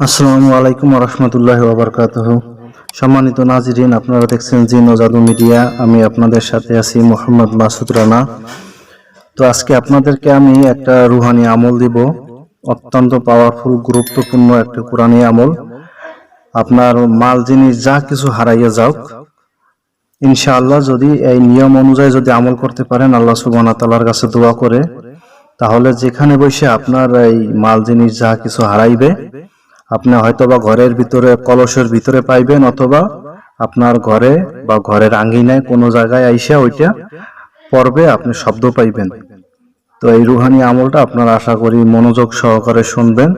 আসসালামু আলাইকুম রহমতুল্লাহ ওবরকাত সম্মানিত নাজিরিন, আপনারা দেখছেন জি নজাদু মিডিয়া। আমি আপনাদের সাথে আছি মোহাম্মদ মাসুদ রানা। তো আজকে আপনাদেরকে আমি একটা রুহানি আমল দিব। অত্যন্ত পাওয়ারফুল গুরুত্বপূর্ণ একটা কোরআনী আমল। আপনার মাল, জিনিস, যা কিছু হারাইয়া যাওক, ইনশাআল্লাহ যদি এই নিয়ম অনুযায়ী যদি আমল করতে পারেন, আল্লাহ সুবহান তালার কাছে দোয়া করে, তাহলে যেখানে বসে আপনার এই মাল, জিনিস, যা কিছু হারাইবে আপনি হয়তোবা ঘরের ভিতরে, কলসের ভিতরে পাইবেন অথবা আপনার ঘরে বা ঘরের আঙ্গিনায় কোনো জায়গায় আইসা ওইটা পর্বে আপনি শব্দ পাইবেন। তো এই রুহানি আমলটা আপনার আশা করি মনোযোগ সহকারে শুনবেন,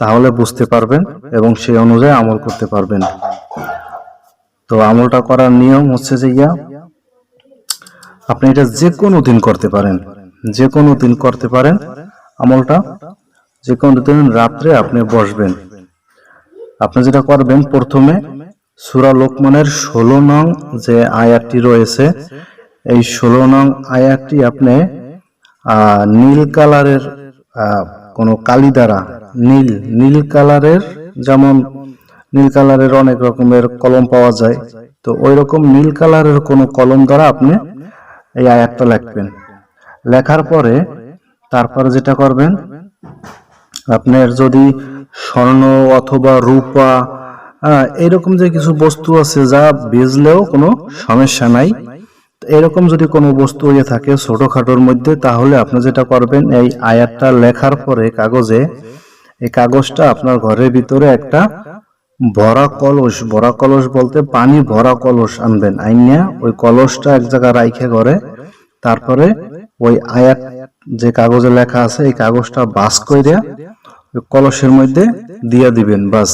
তাহলে বুঝতে পারবেন এবং সেই অনুযায়ী আমল করতে পারবেন। তো আমলটা করার নিয়ম হচ্ছে যে ইয়া, আপনি এটা যে কোনো দিন করতে পারেন যে কোনো দিন করতে পারেন আমলটা। যে কোনো দিন রাত্রে আপনি বসবেন। আপনি যেটা করবেন প্রথমে সুরা লোকমানের ষোলো নং যে আয়াতটি রয়েছে, এই ষোলো নং আয়াতটি আপনি নীল কালারের কোনো কালি দ্বারা, নীল নীল কালারের যেমন, নীল কালারের অনেক রকমের কলম পাওয়া যায়, তো ওই রকম নীল কালারের কোনো কলম দ্বারা আপনি এই আয়াতটা লিখবেন। লেখার পরে তারপরে যেটা করবেন আপনার যদি স্বর্ণ অথবা রূপা এরকম যে কিছু বস্তু আছে যা বেজলেও কোনো সমস্যা নাই। এরকম যদি কোনো বস্তু হয়ে থাকে ছোটখাটোর মধ্যে, তাহলে আপনি যেটা করবেন, এই আয়াতটা লেখার পরে কাগজে, এই কাগজটা আপনার ঘরের ভিতরে একটা ভরা কলস ভরা কলস বলতে পানি ভরা কলস আনবেন, আইনিয়া ওই কলসটা এক জায়গায় রাইখে ঘরে, তারপরে ওই আয়াত যে কাগজে লেখা আছে, এই কাগজটা বাস ওই কলসের মধ্যে দিয়ে দিবেন, বাস।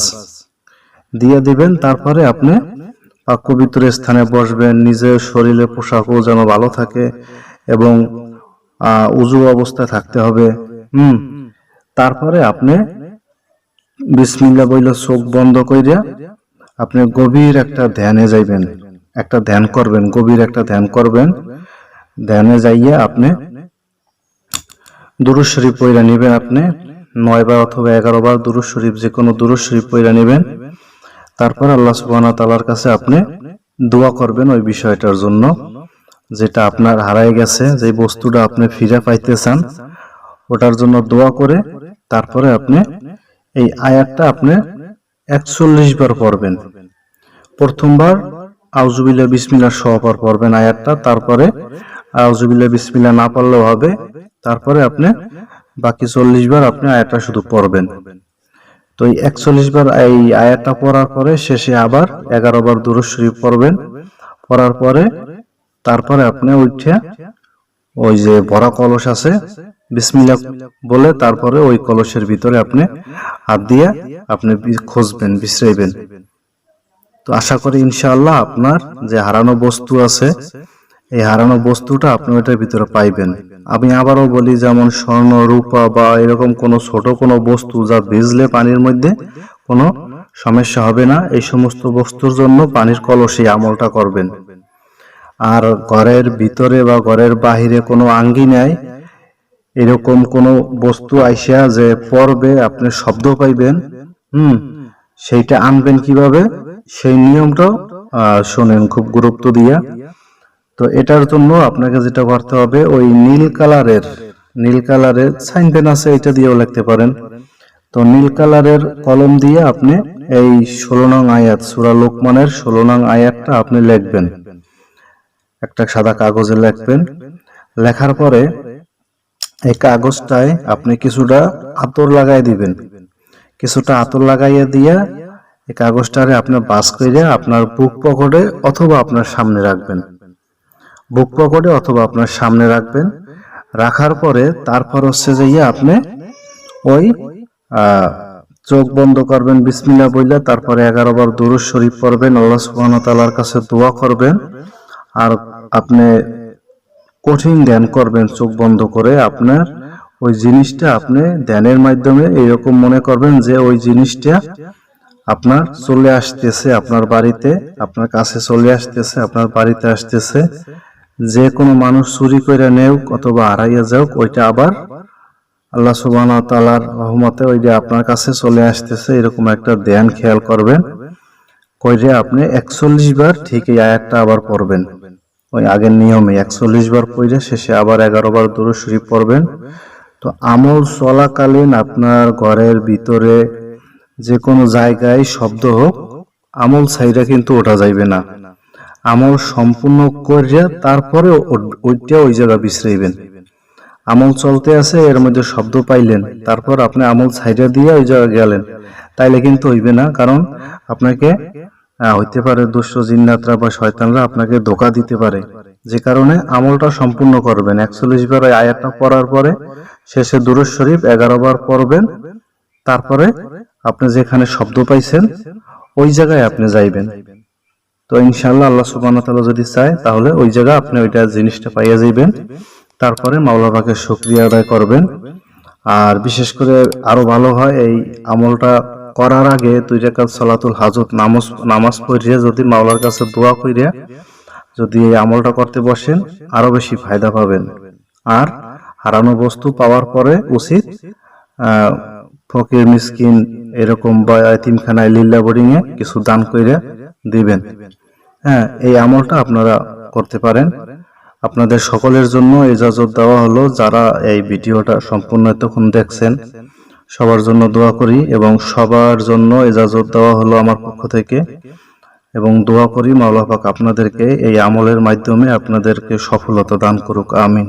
দিয়ে দিবেন, তারপরে আপনি পাক পবিত্র স্থানে বসবেন, নিজের শরীরের পোশাকও যেন ভালো থাকে এবং উজু অবস্থায় থাকতে হবে। হুম। তারপরে আপনি বিসমিল্লা বইলে চোখ বন্ধ কইরা আপনি গভীর একটা ধ্যানে যাইবেন। একটা ধ্যান করবেন, গভীর একটা ধ্যান করবেন। ধ্যানে যাইয়া আপনি দুরুজ শরীফ পইরা নেবেন আপনি। নয় বার অথবা এগারো বার দুরুজ শরীফ, যে কোনো দুরুজ শরীফ পইরা নেবেন। তারপর আল্লাহ সুবহানাহু ওয়া তাআলার কাছে আপনি দোয়া করবেন ওই বিষয়টার জন্য, যেটা আপনার হারায় গেছে যে বস্তুটা আপনি ফিরে পাইতে চান ওটার জন্য দোয়া করে তারপরে আপনি এই আয়াতটা আপনি একচল্লিশ বার পড়বেন। প্রথমবার আউজুবিল্লা বিসমিল্লা সহবার পড়বেন আয়াতটা, তারপরে আউজুবিল্লা বিসমিল্লা না পারলেও হবে, তারপরে আপনি বাকি চল্লিশ বার আপনি আয়াতটা শুধু পড়বেন। তো এই একচল্লিশ বার এই আয়াতটা পড়ার পরে শেষে আবার এগারো বার দুরুদ শরীফ পড়বেন। পড়ার পরে তারপরে আপনি উঠে ওই যে ভরা কলস আছে বিসমিল্লা বলে তারপরে ওই কলসের ভিতরে আপনি হাত দিয়ে আপনি খুঁজবেন, বিশ্রাইবেন। তো আশা করি ইনশাআল্লাহ আপনার যে হারানো বস্তু আছে, এই হারানো বস্তুটা আপনি ওইটার ভিতরে পাইবেন। আমি আবারও বলি, যেমন স্বর্ণ, রূপা বা এরকম কোনো ছোট কোনো বস্তু যা ভিজলে পানির মধ্যে কোনো সমস্যা হবে না, এই সমস্ত বস্তুর জন্য পানির কলসে আমলটা করবেন। আর ঘরের ভিতরে বা ঘরের বাহিরে কোনো আঙ্গি নাই এরকম কোনো বস্তু আইসা যে পড়বে, আপনি শব্দ পাইবেন, হুম, সেইটা আনবেন কীভাবে? সেই নিয়মটাও শোনেন, খুব গুরুত্ব দিয়া। তো এটার জন্য আপনাকে যেটা করতে হবে, ওই নীল কালারের নীল কালারের সাইন পেন আছে এটা দিয়েও লিখতে পারেন। তো নীল কালারের কলম দিয়ে আপনি এই ষোলো নং আয়াত, সুরা লোকমানের ষোলো নং আয়াতটা আপনি লিখবেন। একটা সাদা কাগজে লিখবেন। লেখার পরে এই কাগজটায় আপনি কিছুটা আতর লাগাই দিবেন। কিছুটা আতর লাগাইয়া দিয়া এই কাগজটারে আপনি বাস করে আপনার বুক পকেটে অথবা আপনার সামনে রাখবেন। বুক পকেটে অথবা আপনার সামনে রাখবেন। রাখার পরে তারপর হচ্ছে যে ইয়ে আপনি ওই চোখ বন্ধ করবেন বিসমিল্লা বললে তারপরে এগারো বার দুরুজ শরীফ পড়বেন, আল্লাহ তাআলার কাছে দোয়া করবেন। আর আপনি কঠিন ধ্যান করবেন, চোখ বন্ধ করে আপনার ওই জিনিসটা আপনি ধ্যানের মাধ্যমে এরকম মনে করবেন যে ওই জিনিসটা আপনার চলে আসতেছে, আপনার বাড়িতে, আপনার কাছে চলে আসতেছে, আপনার বাড়িতে আসতেছে। যে কোনো মানুষ চুরি করে নেউক অথবা হারাইয়া যাওক ওইটা আবার আল্লাহ সুবাহ তালার রহমতে ওই যে আপনার কাছে চলে আসতেছে। এরকম একটা ধ্যান খেয়াল করবেন। কইরে আপনি একচল্লিশ বার ঠিক এই আয়াতটা আবার পড়বেন। ওই আগের নিয়মে একচল্লিশ বার পড়ে শেষে আবার এগারো বার দূর শরীফ পড়বেন। তো আমল চলাকালীন আপনার ঘরের ভিতরে যে কোনো জায়গায় শব্দ হোক, আমল সাইডা কিন্তু ওঠা যাইবে না। আমল সম্পূর্ণ করিয়া তারপরে ওইটা ওই জায়গা বিশ্রাইবেন। আমল চলতে আছে, এর মধ্যে শব্দ পাইলেন, তারপর আপনি আমল সাইডে দিয়ে ওই জায়গায় গেলেন। তাইলে কিন্তু হইবে না, কারণ আপনাকে হইতে পারে দুষ্ট জিন্নাতরা বা শয়তানরা আপনাকে ধোকা দিতে পারে। যে কারণে আমলটা সম্পূর্ণ করবেন। একচল্লিশ বার ওই আয়াতটা পড়ার পরে শেষে দুরুজ শরীফ, এগারো বার পড়বেন, তারপরে আপনি যেখানে শব্দ পাইছেন, ওই জায়গায় আপনি যাইবেন। তো ইনশাল্লাহ আল্লাহ ওয়া যদি চায়, তাহলে ওই জায়গায় আপনি ওইটা জিনিসটা পাইয়া যাইবেন। তারপরে মাওলা পাকের শুকরিয়া আদায় করবেন। আর বিশেষ করে আরও ভালো হয়, এই আমলটা করার আগে দুই রাকাত সালাতুল হাজত নামাজ নামাজ পড়িয়া যদি মাওলার কাছে দোয়া কইরা যদি এই আমলটা করতে বসেন, আরও বেশি ফায়দা পাবেন। আর হারানো বস্তু পাওয়ার পরে উচিত ফকির, মিসকিন এরকম বা এতিমখানায় লিল্লা বোর্ডিং এ কিছু দান কইরা দিবেন। হ্যাঁ এই আমলটা আপনারা করতে পারেন। আপনাদের সকলের জন্য ইজাজত দেওয়া হলো যারা এই ভিডিওটা সম্পূর্ণ এতক্ষণ দেখছেন। সবার জন্য দোয়া করি এবং সবার জন্য ইজাজত দেওয়া হলো আমার পক্ষ থেকে। এবং দোয়া করি মাওলাপাক আপনাদেরকে এই আমলের মাধ্যমে আপনাদেরকে সফলতা দান করুক, আমিন।